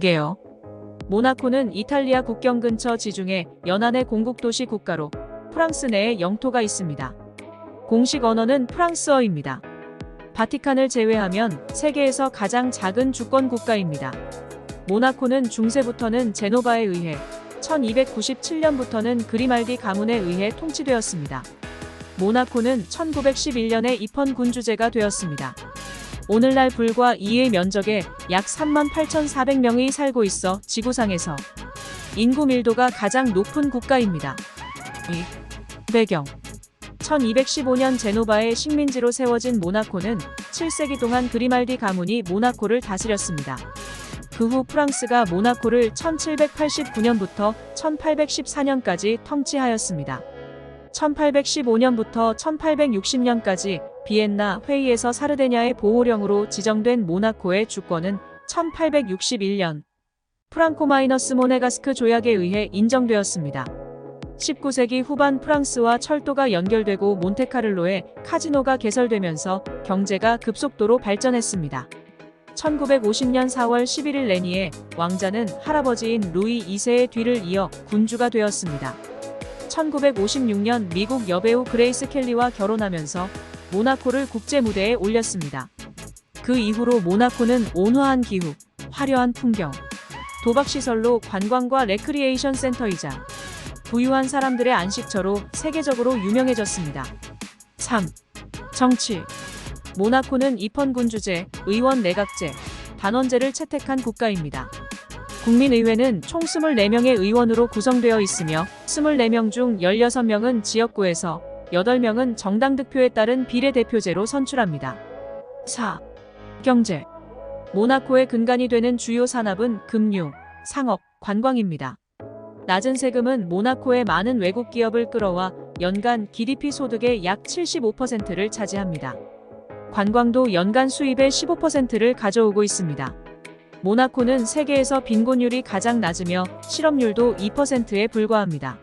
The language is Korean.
게요. 모나코는 이탈리아 국경 근처 지중해 연안의 공국도시 국가로 프랑스 내에 영토가 있습니다. 공식 언어는 프랑스어입니다. 바티칸을 제외하면 세계에서 가장 작은 주권 국가입니다. 모나코는 중세부터는 제노바에 의해 1297년부터는 그리말디 가문에 의해 통치되었습니다. 모나코는 1911년에 입헌 군주제가 되었습니다. 오늘날 불과 2의 면적에 약 38,400명이 살고 있어 지구상에서 인구 밀도가 가장 높은 국가입니다. 이 배경 1215년 제노바의 식민지로 세워진 모나코는 7세기 동안 그리말디 가문이 모나코를 다스렸습니다. 그 후 프랑스가 모나코를 1789년부터 1814년까지 통치하였습니다. 1815년부터 1860년까지 비엔나 회의에서 사르데냐의 보호령으로 지정된 모나코의 주권은 1861년 프랑코 마이너스 모네가스크 조약에 의해 인정되었습니다. 19세기 후반 프랑스와 철도가 연결되고 몬테카를로에 카지노가 개설되면서 경제가 급속도로 발전했습니다. 1950년 4월 11일 레니에 왕자는 할아버지인 루이 2세의 뒤를 이어 군주가 되었습니다. 1956년 미국 여배우 그레이스 켈리와 결혼하면서 모나코를 국제 무대에 올렸습니다. 그 이후로 모나코는 온화한 기후, 화려한 풍경, 도박시설로 관광과 레크리에이션 센터이자 부유한 사람들의 안식처로 세계적으로 유명해졌습니다. 3. 정치 모나코는 입헌군주제, 의원 내각제, 단원제를 채택한 국가입니다. 국민의회는 총 24명의 의원으로 구성되어 있으며 24명 중 16명은 지역구에서 8명은 정당 득표에 따른 비례대표제로 선출합니다. 4. 경제 모나코의 근간이 되는 주요 산업은 금융, 상업, 관광입니다. 낮은 세금은 모나코의 많은 외국 기업을 끌어와 연간 GDP 소득의 약 75%를 차지합니다. 관광도 연간 수입의 15%를 가져오고 있습니다. 모나코는 세계에서 빈곤율이 가장 낮으며 실업률도 2%에 불과합니다.